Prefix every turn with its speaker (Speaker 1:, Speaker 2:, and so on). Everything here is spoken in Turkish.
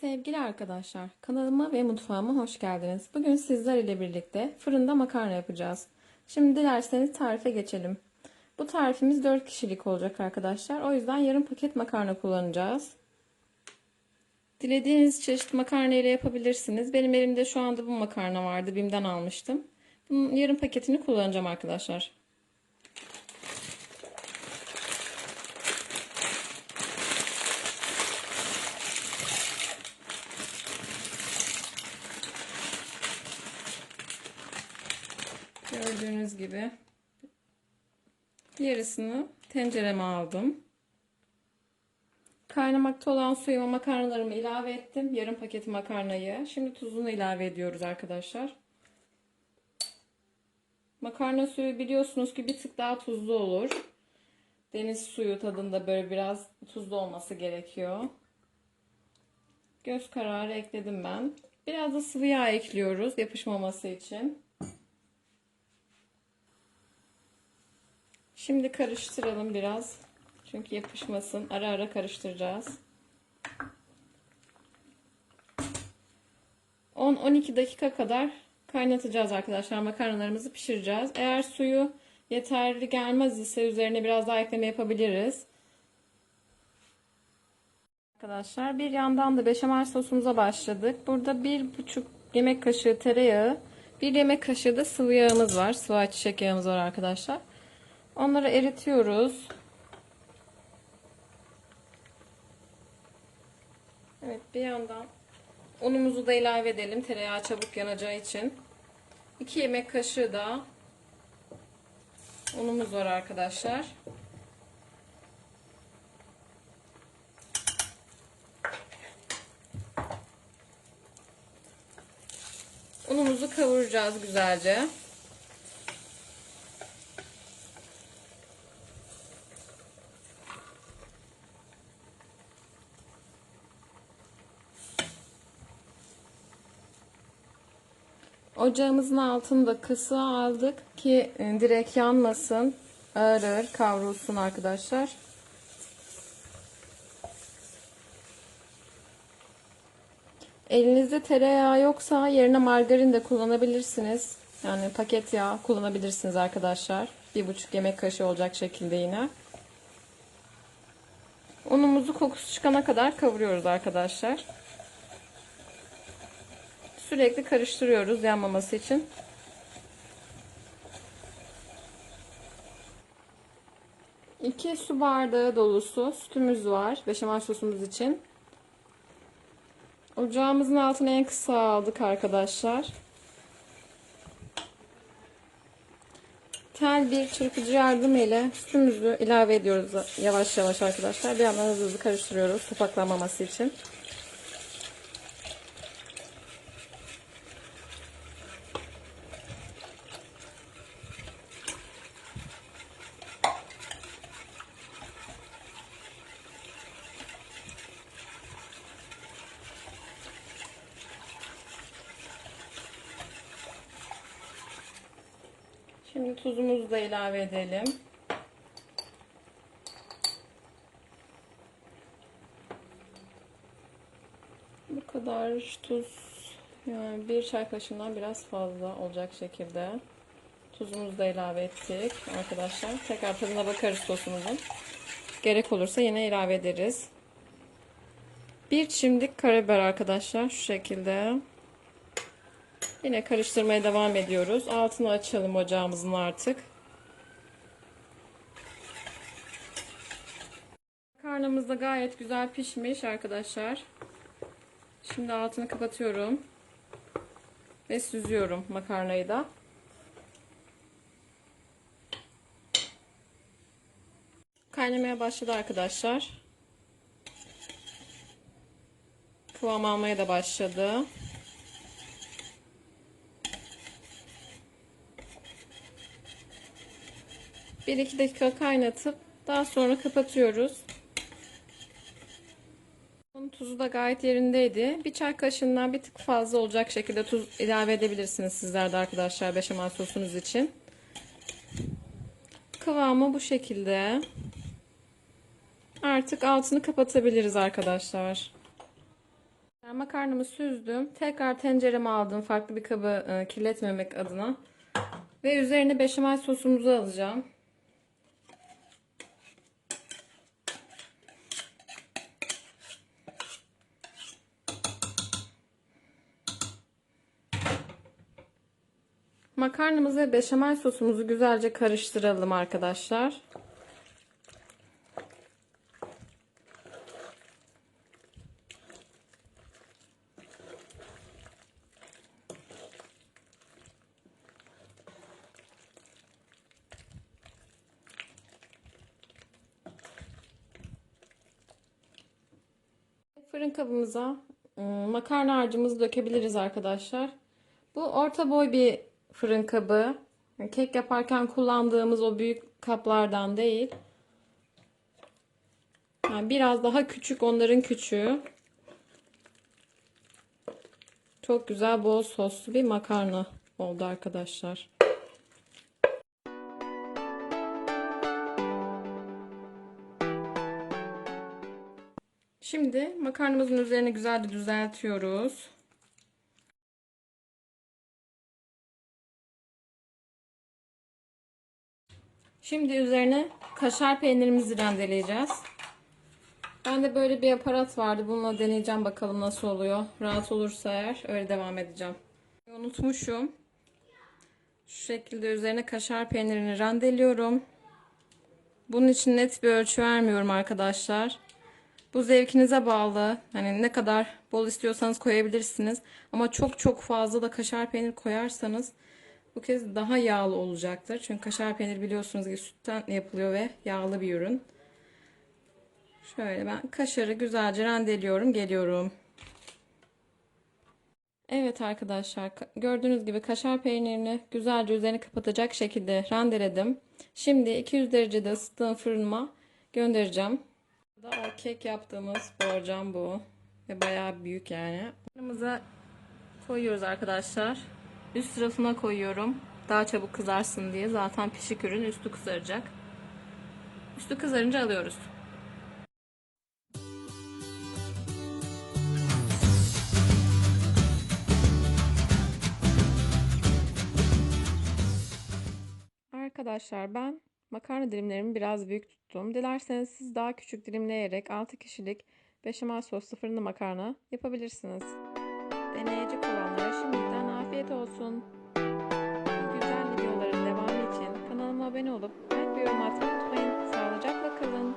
Speaker 1: Sevgili arkadaşlar, kanalıma ve mutfağıma hoş geldiniz. Bugün sizler ile birlikte fırında makarna yapacağız. Şimdi dilerseniz tarife geçelim. Bu tarifimiz 4 kişilik olacak arkadaşlar. O yüzden yarım paket makarna kullanacağız. Dilediğiniz çeşit makarna ile yapabilirsiniz. Benim elimde şu anda bu makarna vardı. Bim'den almıştım. Bunun yarım paketini kullanacağım arkadaşlar. Gördüğünüz gibi yarısını tencereme aldım. Kaynamakta olan suyuma makarnalarımı ilave ettim. Yarım paket makarnayı. Şimdi tuzunu ilave ediyoruz arkadaşlar. Makarna suyu biliyorsunuz ki bir tık daha tuzlu olur. Deniz suyu tadında böyle biraz tuzlu olması gerekiyor. Göz kararı ekledim ben. Biraz da sıvı yağ ekliyoruz yapışmaması için. Şimdi karıştıralım biraz. Çünkü yapışmasın. Ara ara karıştıracağız. 10-12 dakika kadar kaynatacağız arkadaşlar. Makarnalarımızı pişireceğiz. Eğer suyu yeterli gelmez ise üzerine biraz daha ekleme yapabiliriz. Arkadaşlar bir yandan da beşamel sosumuza başladık. Burada bir buçuk yemek kaşığı tereyağı, bir yemek kaşığı da sıvı yağımız var. Sıvı ayçiçek yağımız var arkadaşlar. Onları eritiyoruz. Evet bir yandan unumuzu da ilave edelim. Tereyağı çabuk yanacağı için. 2 yemek kaşığı da unumuz var arkadaşlar. Unumuzu kavuracağız güzelce. Ocağımızın altını da kısa aldık ki e, direkt yanmasın. Ağır ağır kavrulsun arkadaşlar. Elinizde tereyağı yoksa yerine margarin de kullanabilirsiniz. Yani paket yağ kullanabilirsiniz arkadaşlar. Bir buçuk yemek kaşığı olacak şekilde yine. Unumuzu kokusu çıkana kadar kavuruyoruz arkadaşlar. Sürekli karıştırıyoruz yanmaması için. İki su bardağı dolusu sütümüz var. Beşamel sosumuz için. Ocağımızın altına en kısa aldık arkadaşlar. Tel bir çırpıcı yardımıyla sütümüzü ilave ediyoruz yavaş yavaş arkadaşlar. Bir yandan hızlı hızlı karıştırıyoruz topaklanmaması için. Şimdi tuzumuzu da ilave edelim. Bu kadar tuz yani bir çay kaşığından biraz fazla olacak şekilde tuzumuzu da ilave ettik arkadaşlar. Tekrar tadına bakarız sosumuzun. Gerek olursa yine ilave ederiz. Bir çimdik karabiber arkadaşlar şu şekilde. Yine karıştırmaya devam ediyoruz. Altını açalım ocağımızın artık. Karnımız da gayet güzel pişmiş arkadaşlar. Şimdi altını kapatıyorum. Ve süzüyorum makarnayı da. Kaynamaya başladı arkadaşlar. Kıvam almaya da başladı. Bir iki dakika kaynatıp daha sonra kapatıyoruz. Bunun tuzu da gayet yerindeydi. Bir çay kaşığından bir tık fazla olacak şekilde tuz ilave edebilirsiniz sizler de arkadaşlar beşamel sosunuz için. Kıvamı bu şekilde. Artık altını kapatabiliriz arkadaşlar. Makarnamı süzdüm. Tekrar tencereme aldım farklı bir kabı e, kirletmemek adına. Ve üzerine beşamel sosumuzu alacağım. Makarnamızı ve beşamel sosumuzu güzelce karıştıralım arkadaşlar. Fırın kabımıza ıı, makarna harcımızı dökebiliriz arkadaşlar. Bu orta boy bir fırın kabı. Kek yaparken kullandığımız o büyük kaplardan değil. Yani biraz daha küçük onların küçüğü. Çok güzel bol soslu bir makarna oldu arkadaşlar. Şimdi makarnamızın üzerine güzelce düzeltiyoruz. Şimdi üzerine kaşar peynirimizi rendeleyeceğiz. Ben de böyle bir aparat vardı. Bununla deneyeceğim bakalım nasıl oluyor. Rahat olursa eğer öyle devam edeceğim. Unutmuşum. Şu şekilde üzerine kaşar peynirini rendeliyorum. Bunun için net bir ölçü vermiyorum arkadaşlar. Bu zevkinize bağlı. Hani ne kadar bol istiyorsanız koyabilirsiniz. Ama çok çok fazla da kaşar peynir koyarsanız bu kez daha yağlı olacaktır. Çünkü kaşar peynir biliyorsunuz ki sütten yapılıyor ve yağlı bir ürün. Şöyle ben kaşarı güzelce rendeliyorum. Geliyorum. Evet arkadaşlar gördüğünüz gibi kaşar peynirini güzelce üzerini kapatacak şekilde rendeledim. Şimdi 200 derecede ısıttığım fırınıma göndereceğim. Da o kek yaptığımız borcam bu. Ve bayağı büyük yani. Fırınımıza koyuyoruz arkadaşlar. Üst tarafına koyuyorum. Daha çabuk kızarsın diye. Zaten pişik ürün üstü kızaracak. Üstü kızarınca alıyoruz. Arkadaşlar ben makarna dilimlerimi biraz büyük tuttum. Dilerseniz siz daha küçük dilimleyerek 6 kişilik beşamel soslu fırında makarna yapabilirsiniz. Olanlara şimdiden afiyet olsun. Güzel videoların devamı için kanalıma abone olup like ve yorum atmayı unutmayın. Sağlıcakla kalın.